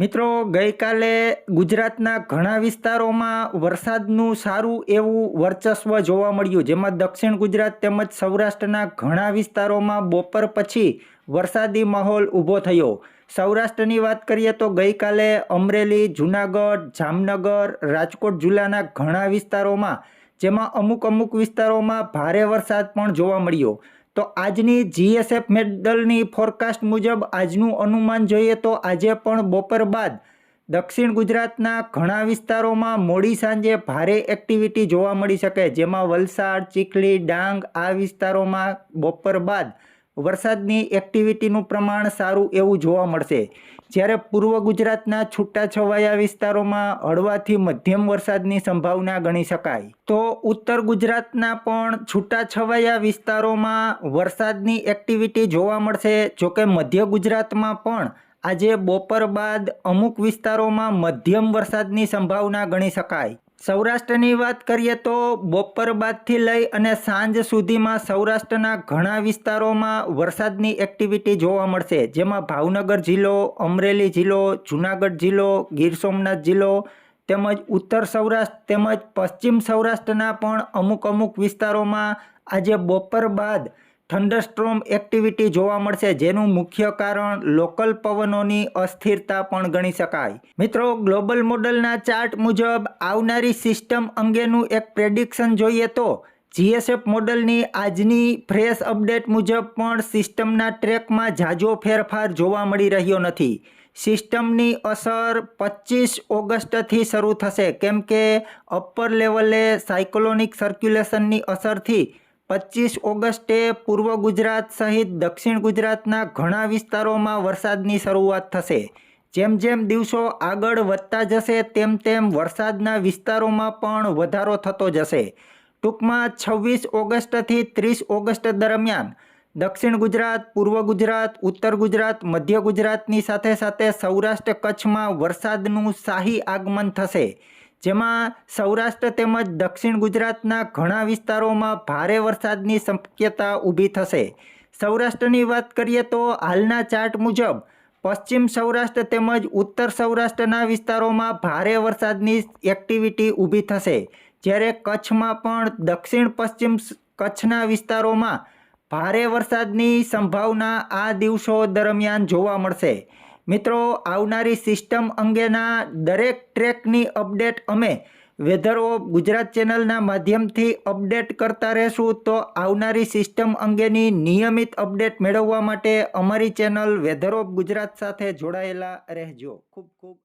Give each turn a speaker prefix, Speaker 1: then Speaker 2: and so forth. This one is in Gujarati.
Speaker 1: મિત્રો, ગઈકાલે ગુજરાતના ઘણા વિસ્તારોમાં વરસાદનું સારું એવું વર્ચસ્વ જોવા મળ્યું. જેમાં દક્ષિણ ગુજરાત તેમજ સૌરાષ્ટ્રના ઘણા વિસ્તારોમાં બપોર પછી વરસાદી માહોલ ઊભો થયો. સૌરાષ્ટ્રની વાત કરીએ તો ગઈકાલે અમરેલી, જુનાગઢ, જામનગર, રાજકોટ જિલ્લાના ઘણા વિસ્તારોમાં, જેમાં અમુક અમુક વિસ્તારોમાં ભારે વરસાદ પણ જોવા મળ્યો. તો આજની જીએસએફ મેડલની ફોરકાસ્ટ મુજબ આજનું અનુમાન જોઈએ તો આજે પણ બપોર બાદ દક્ષિણ ગુજરાતના ઘણા વિસ્તારોમાં મોડી સાંજે ભારે એક્ટિવિટી જોવા મળી શકે, જેમાં વલસાડ, ચીખલી, ડાંગ આ વિસ્તારોમાં બપોર બાદ વરસાદની એક્ટિવિટીનું પ્રમાણ સારું એવું જોવા મળશે. જ્યારે પૂર્વ ગુજરાતના છૂટાછવાયા વિસ્તારોમાં હળવાથી મધ્યમ વરસાદની સંભાવના ગણી શકાય. તો ઉત્તર ગુજરાતના પણ છૂટાછવાયા વિસ્તારોમાં વરસાદની એક્ટિવિટી જોવા મળશે. જોકે મધ્ય ગુજરાતમાં પણ આજે બપોર બાદ અમુક વિસ્તારોમાં મધ્યમ વરસાદની સંભાવના ગણી શકાય. સૌરાષ્ટ્રની વાત કરીએ તો બપોર બાદથી લઈ અને સાંજ સુધીમાં સૌરાષ્ટ્રના ઘણા વિસ્તારોમાં વરસાદની એક્ટિવિટી જોવા મળશે. જેમાં ભાવનગર જિલ્લો, અમરેલી જિલ્લો, જુનાગઢ જિલ્લો, ગીર સોમનાથ જિલ્લો તેમજ ઉત્તર સૌરાષ્ટ્ર તેમજ પશ્ચિમ સૌરાષ્ટ્રના પણ અમુક અમુક વિસ્તારોમાં આજે બપોર બાદ થંડરસ્ટ્રોમ એક્ટિવિટી જોવા મળશે, જેનું મુખ્ય કારણ લોકલ પવનોની અસ્થિરતા પણ ગણી શકાય. મિત્રો, ગ્લોબલ મોડલના ચાર્ટ મુજબ આવનારી સિસ્ટમ અંગેનું એક પ્રેડિક્શન જોઈએ તો, જીએસએફ મોડલની આજની ફ્રેશ અપડેટ મુજબ પણ સિસ્ટમના ટ્રેકમાં ઝાઝો ફેરફાર જોવા મળી રહ્યો નથી. સિસ્ટમની અસર પચીસ ઓગસ્ટથી શરૂ થશે, કેમ કે અપર લેવલે સાયકોલોનિક સર્ક્યુલેશનની અસરથી પચીસ ઓગસ્ટે પૂર્વ ગુજરાત સહિત દક્ષિણ ગુજરાતના ઘણા વિસ્તારોમાં વરસાદની શરૂઆત થશે. જેમ જેમ દિવસો આગળ વધતા જશે, તેમ તેમ વરસાદના વિસ્તારોમાં પણ વધારો થતો જશે. ટૂંકમાં છવ્વીસ ઓગસ્ટથી ત્રીસ ઓગસ્ટ દરમિયાન દક્ષિણ ગુજરાત, પૂર્વ ગુજરાત, ઉત્તર ગુજરાત, મધ્ય ગુજરાતની સાથે સાથે સૌરાષ્ટ્ર કચ્છમાં વરસાદનું શાહી આગમન થશે. જેમાં સૌરાષ્ટ્ર તેમજ દક્ષિણ ગુજરાતના ઘણા વિસ્તારોમાં ભારે વરસાદની શક્યતા ઊભી થશે. સૌરાષ્ટ્રની વાત કરીએ તો હાલના ચાર્ટ મુજબ, પશ્ચિમ સૌરાષ્ટ્ર તેમજ ઉત્તર સૌરાષ્ટ્રના વિસ્તારોમાં ભારે વરસાદની એક્ટિવિટી ઊભી થશે. જ્યારે કચ્છમાં પણ દક્ષિણ પશ્ચિમ કચ્છના વિસ્તારોમાં ભારે વરસાદની સંભાવના આ દિવસો દરમિયાન જોવા મળશે. મિત્રો, આવનારી સિસ્ટમ અંગેના દરેક ટ્રેકની અપડેટ અમે વેધર ઓફ ગુજરાત ચેનલના માધ્યમથી અપડેટ કરતા રહેશું. તો આવનારી સિસ્ટમ અંગેની નિયમિત અપડેટ મેળવવા માટે અમારી ચેનલ વેધર ઓફ ગુજરાત સાથે જોડાયેલા રહેજો. ખૂબ ખૂબ